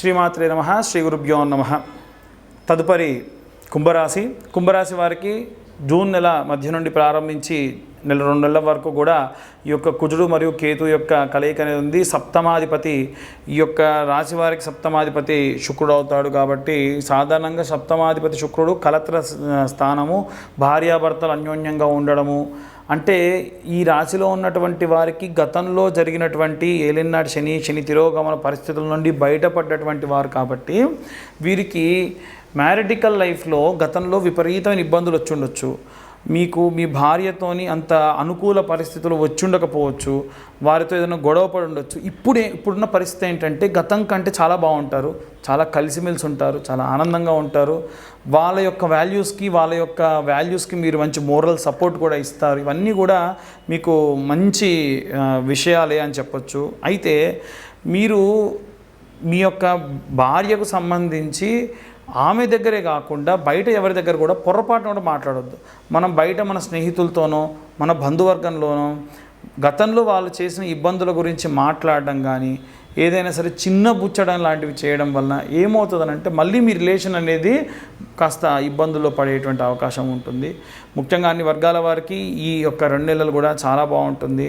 శ్రీమాత్రే నమ శ్రీ గురుభ్యో నమ. తదుపరి కుంభరాశి. కుంభరాశి వారికి జూన్ నెల మధ్య నుండి ప్రారంభించి నెల రెండు నెలల వరకు కూడా ఈ యొక్క కుజుడు మరియు కేతు యొక్క కలయిక అనేది ఉంది. సప్తమాధిపతి ఈ యొక్క రాశి వారికి సప్తమాధిపతి శుక్రుడు అవుతాడు కాబట్టి సాధారణంగా సప్తమాధిపతి శుక్రుడు కలత్ర స్థానము భార్యాభర్తలు అన్యోన్యంగా ఉండడము. అంటే ఈ రాశిలో ఉన్నటువంటి వారికి గతంలో జరిగినటువంటి ఏలినాటి శని శని తిరోగమన పరిస్థితుల నుండి బయటపడ్డటువంటి వారు కాబట్టి వీరికి మ్యారిటికల్ లైఫ్లో గతంలో విపరీతమైన ఇబ్బందులు వచ్చిండొచ్చు. మీకు మీ భార్యతోని అంత అనుకూల పరిస్థితులు వచ్చుండకపోవచ్చు. వారితో ఏదైనా గొడవ పడి ఉండొచ్చు. ఇప్పుడే ఇప్పుడున్న పరిస్థితి ఏంటంటే గతం కంటే చాలా బాగుంటారు. చాలా కలిసిమెలిసి ఉంటారు. చాలా ఆనందంగా ఉంటారు. వాళ్ళ యొక్క వాల్యూస్కి వాళ్ళ యొక్క వాల్యూస్కి మీరు మంచి మోరల్ సపోర్ట్ కూడా ఇస్తారు. ఇవన్నీ కూడా మీకు మంచి విషయాలే అని చెప్పొచ్చు. అయితే మీరు మీ యొక్క భార్యకు సంబంధించి ఆమె దగ్గరే కాకుండా బయట ఎవరి దగ్గర కూడా పొరపాటున కూడా మాట్లాడొద్దు. మనం బయట మన స్నేహితులతోనో మన బంధువర్గంలోనో గతంలో వాళ్ళు చేసిన ఇబ్బందుల గురించి మాట్లాడడం కానీ ఏదైనా సరే చిన్న బుచ్చడం లాంటివి చేయడం వలన ఏమవుతుందనంటే మళ్ళీ మీ రిలేషన్ అనేది కాస్త ఇబ్బందుల్లో పడేటువంటి అవకాశం ఉంటుంది. ముఖ్యంగా అన్ని వర్గాల వారికి ఈ యొక్క రెండు నెలలు కూడా చాలా బాగుంటుంది.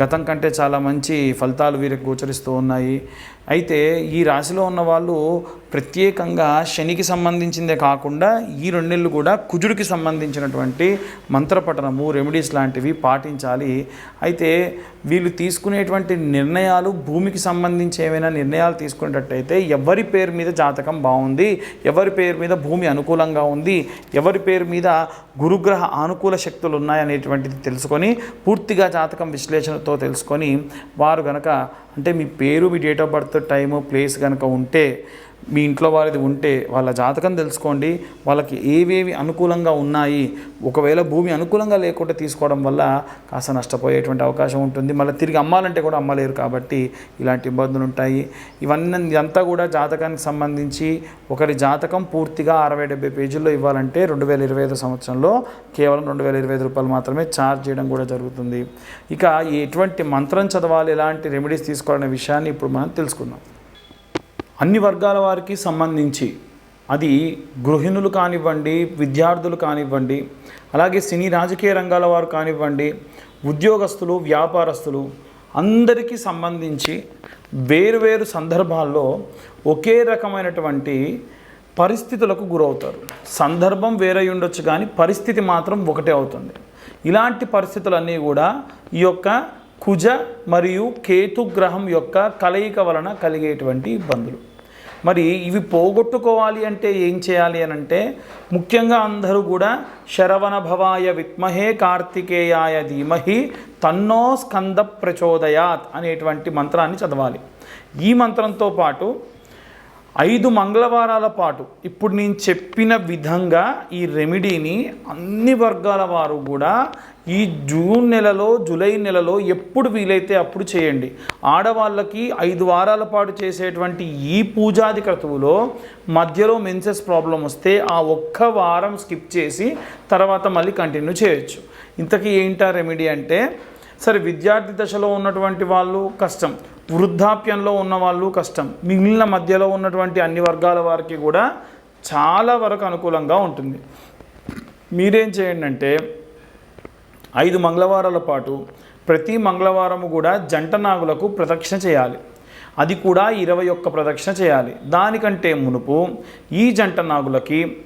గతం కంటే చాలా మంచి ఫలితాలు వీరికి గోచరిస్తూ ఉన్నాయి. అయితే ఈ రాశిలో ఉన్న వాళ్ళు ప్రత్యేకంగా శనికి సంబంధించిందే కాకుండా ఈ రెండేళ్ళు కూడా కుజుడికి సంబంధించినటువంటి మంత్రపఠనము రెమెడీస్ లాంటివి పాటించాలి. అయితే వీళ్ళు తీసుకునేటువంటి నిర్ణయాలు భూమికి సంబంధించి ఏమైనా నిర్ణయాలు తీసుకునేటట్టయితే ఎవరి పేరు మీద జాతకం బాగుంది ఎవరి పేరు మీద భూమి అనుకూలంగా ఉంది ఎవరి పేరు మీద గురుగ్రహ అనుకూల శక్తులు ఉన్నాయనేటువంటిది తెలుసుకొని పూర్తిగా జాతకం విశ్లేషణతో తెలుసుకొని వారు గనక అంటే మీ పేరు మీ date of birth time place కనుక ఉంటే మీ ఇంట్లో వారిది ఉంటే వాళ్ళ జాతకం తెలుసుకోండి. వాళ్ళకి ఏవేవి అనుకూలంగా ఉన్నాయి. ఒకవేళ భూమి అనుకూలంగా లేకుండా తీసుకోవడం వల్ల కాస్త నష్టపోయేటువంటి అవకాశం ఉంటుంది. మళ్ళీ తిరిగి అమ్మాలంటే కూడా అమ్మలేరు కాబట్టి ఇలాంటి ఇబ్బందులు ఉంటాయి. ఇవన్నీ ఇదంతా కూడా జాతకానికి సంబంధించి ఒకరి జాతకం పూర్తిగా అరవై డెబ్బై పేజీల్లో ఇవ్వాలంటే రెండు వేల ఇరవై ఐదు సంవత్సరంలో కేవలం రెండు వేల ఇరవై ఐదు రూపాయలు మాత్రమే ఛార్జ్ చేయడం కూడా జరుగుతుంది. ఇక ఎటువంటి మంత్రం చదవాలి ఎలాంటి రెమెడీస్ తీసుకోవాలనే విషయాన్ని ఇప్పుడు మనం తెలుసుకుందాం. అన్ని వర్గాల వారికి సంబంధించి. అది గృహిణులు కానివ్వండి విద్యార్థులు కానివ్వండి అలాగే సినీ రాజకీయ రంగాల వారు కానివ్వండి ఉద్యోగస్తులు వ్యాపారస్తులు అందరికీ సంబంధించి వేరువేరు సందర్భాల్లో ఒకే రకమైనటువంటి పరిస్థితులకు గురవుతారు. సందర్భం వేరే ఉండొచ్చు కానీ పరిస్థితి మాత్రం ఒకటే అవుతుంది. ఇలాంటి పరిస్థితులన్నీ కూడా ఈ యొక్క కుజ మరియు కేతు గ్రహం యొక్క కలయిక వలన కలిగేటువంటి ఇబ్బందులు. మరి ఇవి పోగొట్టుకోవాలి అంటే ఏం చేయాలి అని అంటే ముఖ్యంగా అందరూ కూడా శరవణ భవాయ కార్తికేయాయ ధీమహి తన్నో స్కంద ప్రచోదయాత్ అనేటువంటి మంత్రాన్ని చదవాలి. ఈ మంత్రంతో పాటు ఐదు మంగళవారాల పాటు. ఇప్పుడు నేను చెప్పిన విధంగా ఈ రెమెడీని అన్ని వర్గాల వారు కూడా ఈ జూన్ నెలలో జూలై నెలలో ఎప్పుడు వీలైతే అప్పుడు చేయండి. ఆడవాళ్ళకి ఐదు వారాల పాటు చేసేటువంటి ఈ పూజాది క్రతువులో మధ్యలో మెన్సెస్ ప్రాబ్లం వస్తే ఆ ఒక్క వారం స్కిప్ చేసి తర్వాత మళ్ళీ కంటిన్యూ చేయొచ్చు. ఇంతకీ ఏంటా రెమెడీ అంటే సరే విద్యార్థి దశలో ఉన్నటువంటి వాళ్ళు కష్టం. వృద్ధాప్యంలో ఉన్న వాళ్ళు కష్టం. మిగిలిన మధ్యలో ఉన్నటువంటి అన్ని వర్గాల వారికి కూడా చాలా వరకు అనుకూలంగా ఉంటుంది. మీరేం చేయండి అంటే ఐదు మంగళవారాల పాటు ప్రతి మంగళవారము కూడా జంట నాగులకు ప్రదక్షిణ చేయాలి. అది కూడా ఇరవై ఒక్క ప్రదక్షిణ చేయాలి. దానికంటే మునుపు ఈ జంట నాగులకి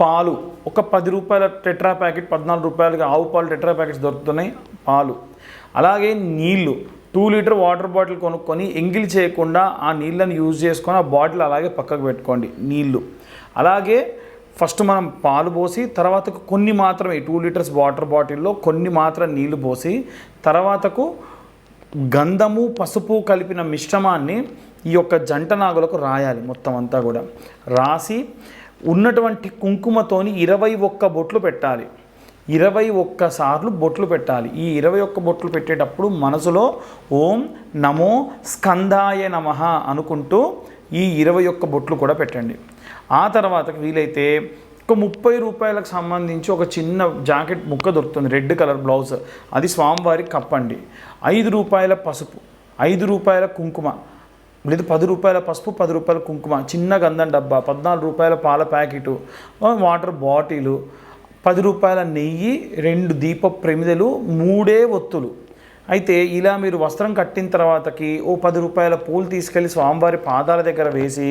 పాలు. ఒక పది రూపాయల టెట్రా ప్యాకెట్ పద్నాలుగు రూపాయలకి ఆవు పాలు టెట్రా ప్యాకెట్స్ దొరుకుతున్నాయి. పాలు. అలాగే నీళ్ళు. టూ లీటర్ వాటర్ బాటిల్ కొనుక్కొని ఎంగిలి చేయకుండా ఆ నీళ్ళని యూజ్ చేసుకొని ఆ బాటిల్ అలాగే పక్కకు పెట్టుకోండి. నీళ్ళు. అలాగే ఫస్ట్ మనం పాలు పోసి తర్వాతకు కొన్ని మాత్రమే టూ లీటర్స్ వాటర్ బాటిల్లో కొన్ని మాత్రం నీళ్ళు పోసి తర్వాతకు గంధము పసుపు కలిపిన మిశ్రమాన్ని ఈ యొక్క జంట నాగులకు రాయాలి మొత్తం అంతా కూడా. రాసి ఉన్నటువంటి కుంకుమతోని ఇరవై ఒక్క బొట్లు పెట్టాలి. ఇరవై ఒక్క సార్లు బొట్లు పెట్టాలి. ఈ ఇరవై ఒక్క బొట్లు పెట్టేటప్పుడు మనసులో ఓం నమో స్కందాయ నమ అనుకుంటూ ఈ ఇరవై ఒక్క బొట్లు కూడా పెట్టండి. ఆ తర్వాత వీలైతే ఒక ముప్పై రూపాయలకు సంబంధించి ఒక చిన్న జాకెట్ ముక్క దొరుకుతుంది రెడ్ కలర్ బ్లౌజ్. అది స్వామివారికి కప్పండి. ఐదు రూపాయల పసుపు ఐదు రూపాయల కుంకుమ లేదు పది రూపాయల పసుపు పది రూపాయల కుంకుమ చిన్న గంధం డబ్బా పద్నాలుగు రూపాయల పాల ప్యాకెటు వాటర్ బాటిలు పది రూపాయల నెయ్యి రెండు దీప ప్రమిదలు మూడే ఒత్తులు. అయితే ఇలా మీరు వస్త్రం కట్టిన తర్వాతకి ఓ పది రూపాయల పూలు తీసుకెళ్ళి స్వామివారి పాదాల దగ్గర వేసి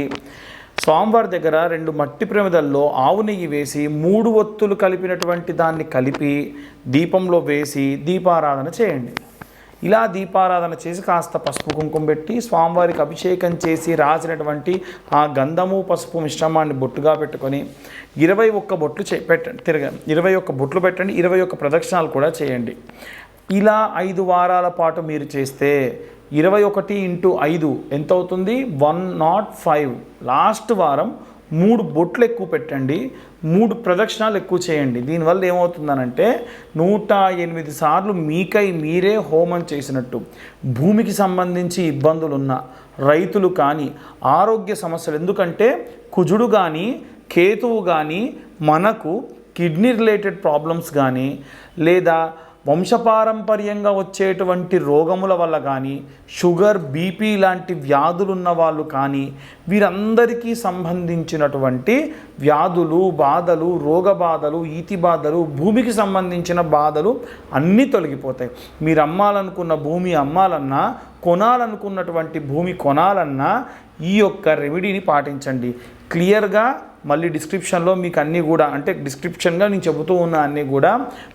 స్వామివారి దగ్గర రెండు మట్టి ప్రమిదల్లో ఆవు నెయ్యి వేసి మూడు ఒత్తులు కలిపినటువంటి దాన్ని కలిపి దీపంలో వేసి దీపారాధన చేయండి. ఇలా దీపారాధన చేసి కాస్త పసుపు కుంకుమ పెట్టి స్వామివారికి అభిషేకం చేసి రాసినటువంటి ఆ గంధము పసుపు మిశ్రమాన్ని బొట్టుగా పెట్టుకొని ఇరవై ఒక్క బొట్లు చే పెట్టండి తిరగ ఇరవై ఒక్క బొట్లు పెట్టండి ఇరవై ఒక్క ప్రదక్షిణాలు కూడా చేయండి. ఇలా ఐదు వారాల పాటు మీరు చేస్తే ఇరవై ఒకటి ఇంటూ ఐదు ఎంత అవుతుంది వన్ నాట్ ఫైవ్. లాస్ట్ వారం మూడు బొట్లు ఎక్కువ పెట్టండి మూడు ప్రదక్షిణాలు ఎక్కువ చేయండి. దీనివల్ల ఏమవుతుందనంటే నూట ఎనిమిది సార్లు మీకై మీరే హోమం చేసినట్టు. భూమికి సంబంధించి ఇబ్బందులు ఉన్న రైతులు కానీ ఆరోగ్య సమస్యలు ఎందుకంటే కుజుడు కానీ కేతువు కానీ మనకు కిడ్నీ రిలేటెడ్ ప్రాబ్లమ్స్ కానీ లేదా వంశపారంపర్యంగా వచ్చేటువంటి రోగముల వల్ల కానీ షుగర్ బీపీ లాంటి వ్యాధులు ఉన్న వాళ్ళు కానీ వీరందరికీ సంబంధించినటువంటి వ్యాధులు బాధలు రోగ బాధలు ఈతి బాధలు భూమికి సంబంధించిన బాధలు అన్నీ తొలగిపోతాయి. మీరు అమ్మాలనుకున్న భూమి అమ్మాలన్నా కొనాలనుకున్నటువంటి భూమి కొనాలన్నా ఈ యొక్క రెమెడీని పాటించండి. క్లియర్గా మళ్ళీ డిస్క్రిప్షన్లో మీకు అన్నీ కూడా అంటే డిస్క్రిప్షన్గా నేను చెబుతూ ఉన్న అన్నీ కూడా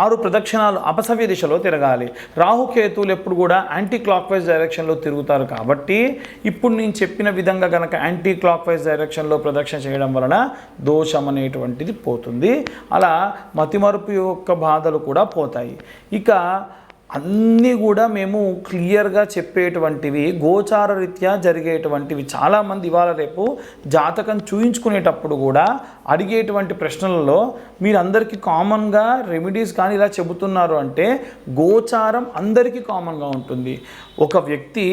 ఆరు ప్రదక్షిణాలు అపసవ్య దిశలో తిరగాలి. రాహుకేతువులు ఎప్పుడు కూడా యాంటీ క్లాక్ వైజ్ డైరెక్షన్లో తిరుగుతారు కాబట్టి ఇప్పుడు నేను చెప్పిన విధంగా కనుక యాంటీ క్లాక్ వైజ్ డైరెక్షన్లో ప్రదక్షిణ చేయడం వలన దోషం అనేటువంటిది పోతుంది. అలా మతిమరుపు యొక్క బాధలు కూడా పోతాయి. ఇక అన్నీ కూడా మేము క్లియర్గా చెప్పేటువంటివి గోచార రీత్యా జరిగేటువంటివి చాలామంది ఇవాళ రేపు జాతకం చూయించుకునేటప్పుడు కూడా అడిగేటువంటి ప్రశ్నలలో మీరందరికీ కామన్గా రెమెడీస్ కానీ ఇలా చెబుతున్నారు అంటే గోచారం అందరికీ కామన్గా ఉంటుంది. ఒక వ్యక్తి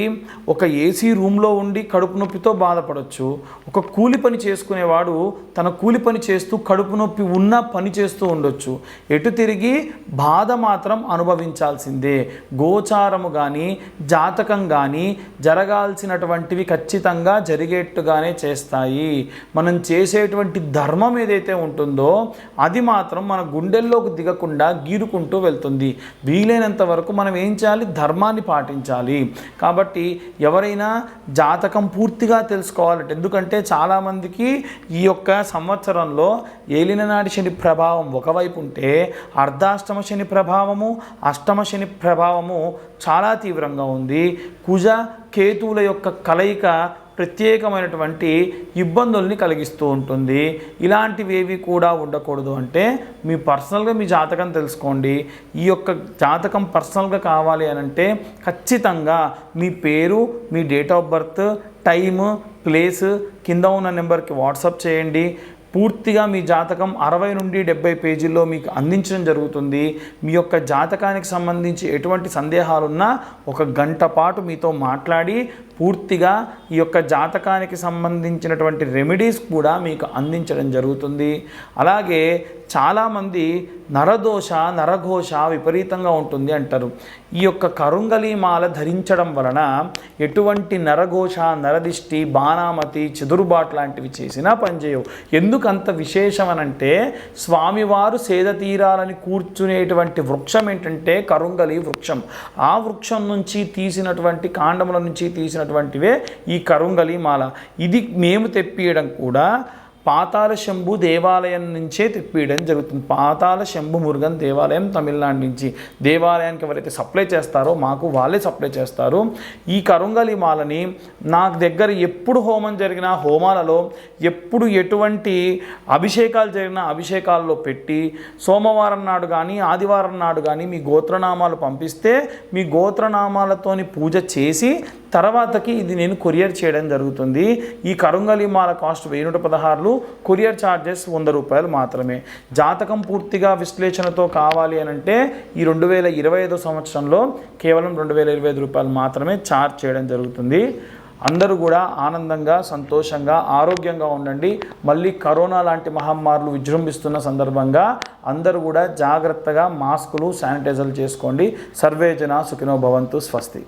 ఒక ఏసీ రూమ్లో ఉండి కడుపు నొప్పితో బాధపడవచ్చు ఒక కూలి పని చేసుకునేవాడు తన కూలి పని చేస్తూ కడుపు నొప్పి ఉన్నా పని చేస్తూ ఉండొచ్చు. ఎటు తిరిగి బాధ మాత్రం అనుభవించాల్సిందే. గోచారము కానీ జాతకం కానీ జరగాల్సినటువంటివి ఖచ్చితంగా జరిగేట్టుగానే చేస్తాయి. మనం చేసేటువంటి ధర్మం ఏదైతే ఉంటుందో అది మాత్రం మన గుండెల్లోకి దిగకుండా గీరుకుంటూ వెళ్తుంది. వీలైనంత వరకు మనం ఏం చేయాలి? ధర్మాన్ని పాటించాలి. కాబట్టి ఎవరైనా జాతకం పూర్తిగా తెలుసుకోవాలంటే ఎందుకంటే చాలామందికి ఈ యొక్క సంవత్సరంలో ఏలిననాటి శని ప్రభావం ఒకవైపు ఉంటే అర్ధాష్టమ శని ప్రభావము అష్టమ శని ప్రభావము చాలా తీవ్రంగా ఉంది. కుజ కేతువుల యొక్క కలయిక ప్రత్యేకమైనటువంటి ఇబ్బందుల్ని కలిగిస్తూ ఉంటుంది. ఇలాంటివి ఏవి కూడా ఉండకూడదు అంటే మీ పర్సనల్గా మీ జాతకం తెలుసుకోండి. ఈ యొక్క జాతకం పర్సనల్గా కావాలి అని అంటే ఖచ్చితంగా మీ పేరు మీ date of birth time place కింద ఉన్న నెంబర్కి వాట్సాప్ చేయండి. పూర్తిగా మీ జాతకం అరవై నుండి డెబ్బై పేజీల్లో మీకు అందించడం జరుగుతుంది. మీ యొక్క జాతకానికి సంబంధించి ఎటువంటి సందేహాలున్నా ఒక గంట పాటు మీతో మాట్లాడి పూర్తిగా ఈ యొక్క జాతకానికి సంబంధించినటువంటి రెమెడీస్ కూడా మీకు అందించడం జరుగుతుంది. అలాగే చాలామంది నరదోష నరఘోష విపరీతంగా ఉంటుంది అంటారు. ఈ యొక్క కరుంగలి మాల ధరించడం వలన ఎటువంటి నరఘోష నరదిష్టి బాణామతి చెదురుబాటు లాంటివి చేసినా పనిచేయవు. ఎందుకంత విశేషమనంటే స్వామివారు సేద తీరాలని కూర్చునేటువంటి వృక్షం ఏంటంటే కరుంగలి వృక్షం. ఆ వృక్షం నుంచి తీసినటువంటి కాండముల నుంచి తీసిన చేసినటువంటివే ఈ కరుంగలి మాల ఇది మేము తెప్పియడం కూడా పాతాల శంభు దేవాలయం నుంచే తెప్పియడం జరుగుతుంది. పాతాల శంభు మురుగన్ దేవాలయం తమిళనాడు నుంచి. దేవాలయానికి ఎవరైతే సప్లై చేస్తారో మాకు వాళ్ళే సప్లై చేస్తారు. ఈ కరుంగలి మాలని నాకు దగ్గర ఎప్పుడు హోమం జరిగినా హోమాలలో ఎప్పుడు ఎటువంటి అభిషేకాలు జరిగినా అభిషేకాల్లో పెట్టి సోమవారం నాడు కానీ ఆదివారం నాడు కానీ మీ గోత్రనామాలు పంపిస్తే మీ గోత్రనామాలతోని పూజ చేసి తర్వాతకి ఇది నేను కొరియర్ చేయడం జరుగుతుంది. ఈ కరుంగలి మాల కాస్ట్ వెయ్యి నూట పదహారులు కొరియర్ ఛార్జెస్ వంద రూపాయలు మాత్రమే. జాతకం పూర్తిగా విశ్లేషణతో కావాలి అని అంటే ఈ రెండు వేల ఇరవై ఐదో సంవత్సరంలో కేవలం రెండు వేల ఇరవై ఐదు రూపాయలు మాత్రమే ఛార్జ్ చేయడం జరుగుతుంది. అందరూ కూడా ఆనందంగా సంతోషంగా ఆరోగ్యంగా ఉండండి. మళ్ళీ కరోనా లాంటి మహమ్మారులు విజృంభిస్తున్న సందర్భంగా అందరూ కూడా జాగ్రత్తగా మాస్కులు శానిటైజర్లు చేసుకోండి. సర్వేజన సుఖినో భవంతు స్వస్తి.